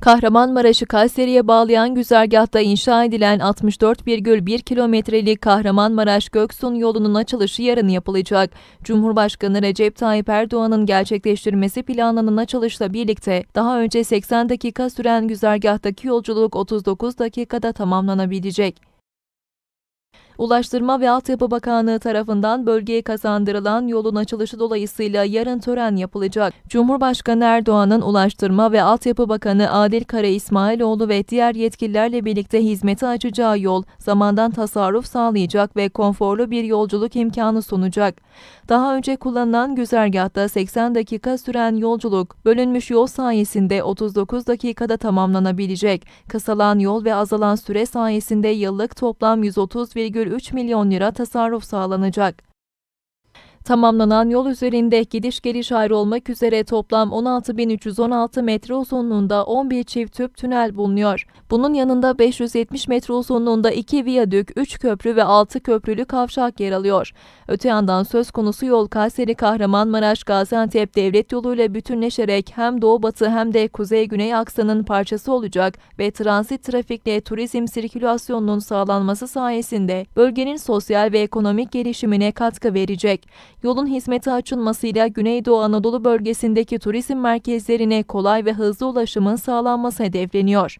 Kahramanmaraş'ı Kayseri'ye bağlayan güzergahta inşa edilen 64,1 kilometrelik Kahramanmaraş Göksun yolunun açılışı yarın yapılacak. Cumhurbaşkanı Recep Tayyip Erdoğan'ın gerçekleştirmesi planlanan açılışla birlikte daha önce 80 dakika süren güzergahtaki yolculuk 39 dakikada tamamlanabilecek. Ulaştırma ve Altyapı Bakanlığı tarafından bölgeye kazandırılan yolun açılışı dolayısıyla yarın tören yapılacak. Cumhurbaşkanı Erdoğan'ın Ulaştırma ve Altyapı Bakanı Adil Kara İsmailoğlu ve diğer yetkililerle birlikte hizmete açacağı yol zamandan tasarruf sağlayacak ve konforlu bir yolculuk imkanı sunacak. Daha önce kullanılan güzergahta 80 dakika süren yolculuk bölünmüş yol sayesinde 39 dakikada tamamlanabilecek. Kısalan yol ve azalan süre sayesinde yıllık toplam 130,3 milyon lira tasarruf sağlanacak. Tamamlanan yol üzerinde gidiş geliş ayrı olmak üzere toplam 16.316 metre uzunluğunda 11 çift tüp tünel bulunuyor. Bunun yanında 570 metre uzunluğunda 2 viyadük, 3 köprü ve 6 köprülü kavşak yer alıyor. Öte yandan söz konusu yol Kayseri Kahramanmaraş Gaziantep devlet yoluyla bütünleşerek hem doğu batı hem de kuzey güney aksanın parçası olacak ve transit trafikle turizm sirkülasyonunun sağlanması sayesinde bölgenin sosyal ve ekonomik gelişimine katkı verecek. Yolun hizmete açılmasıyla Güneydoğu Anadolu bölgesindeki turizm merkezlerine kolay ve hızlı ulaşımın sağlanması hedefleniyor.